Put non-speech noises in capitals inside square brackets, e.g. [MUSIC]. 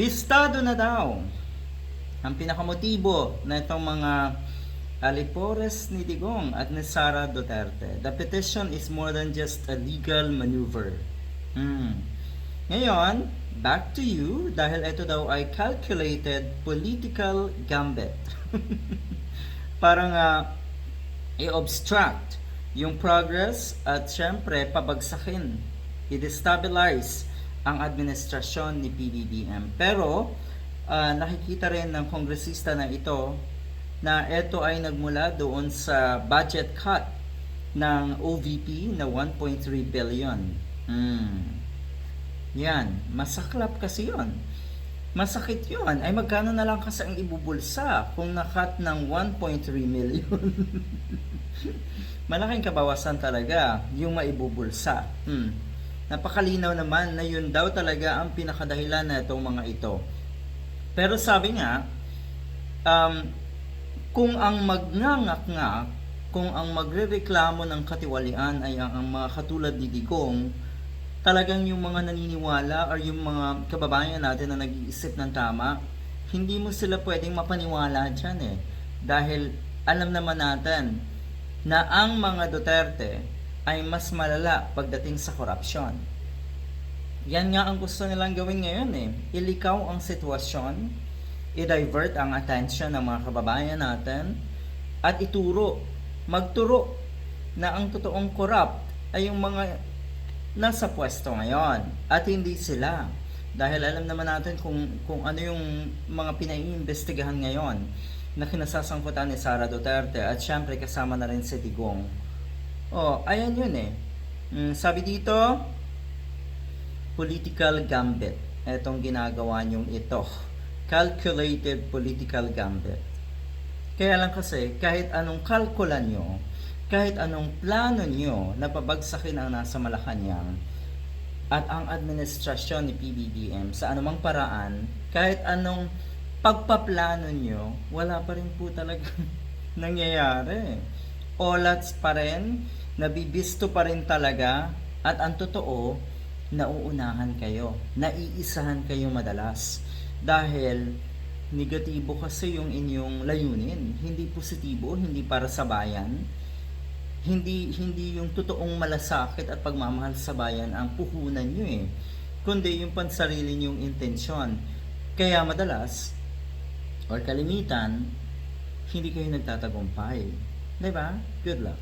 Bistado na daw ang pinakamotibo na itong mga alipores ni Digong at ni Sara Duterte. The petition is more than just a legal maneuver. Hmm. Ngayon, back to you dahil ito daw ay calculated political gambit. [LAUGHS] Parang uh, i-obstruct yung progress at syempre pabagsakin, i-destabilize ang administrasyon ni PBBM. Pero ah, nakikita rin ng kongresista na ito na ito ay nagmula doon sa budget cut ng OVP na 1.3 billion. Hmm. Yan, masaklap kasi yon. Masakit yon. Ay magkano na lang kasi ang ibubulsa kung nakat ng 1.3 million. [LAUGHS] Malaking kabawasan talaga yung maibubulsa. Hmm. Napakalinaw naman na yun daw talaga ang pinakadahilan na itong mga ito. Pero sabi nga, um, kung ang magnangak-ngak, kung ang magrereklamo ng katiwalian ay ang, ang mga katulad ni Digong, talagang yung mga naniniwala or yung mga kababayan natin na nag-iisip ng tama, hindi mo sila pwedeng mapaniwala dyan eh. Dahil alam naman natin na ang mga Duterte ay mas malala pagdating sa korupsyon. Yan nga ang gusto nilang gawin ngayon eh. Ilikaw ang sitwasyon, i-divert ang attention ng mga kababayan natin, at ituro, magturo na ang totoong corrupt ay yung mga nasa pwesto ngayon at hindi sila. Dahil alam naman natin kung, kung ano yung mga pinaiimbestigahan ngayon na kinasasangkutan ni Sara Duterte at syempre kasama na rin si Digong. Oh, ayan yun eh. Mm, sabi dito, political gambit. Etong ginagawa niyong ito. [LAUGHS] Calculated political gambit. Kaya lang kasi, kahit anong kalkula nyo, kahit anong plano nyo na pabagsakin ang nasa Malacanang at ang administrasyon ni PBBM sa anumang paraan, kahit anong pagpaplano nyo, wala pa rin po talaga [LAUGHS] nangyayari. Olats pa rin, nabibisto pa rin talaga, at ang totoo, nauunahan kayo, naiisahan kayo madalas. Dahil negatibo kasi yung inyong layunin, hindi positibo, hindi para sa bayan, hindi hindi yung totoong malasakit at pagmamahal sa bayan ang puhunan nyo eh, kundi yung pansarili nyong intensyon. Kaya madalas, or kalimitan, hindi kayo nagtatagumpay. 'Di ba? Good luck.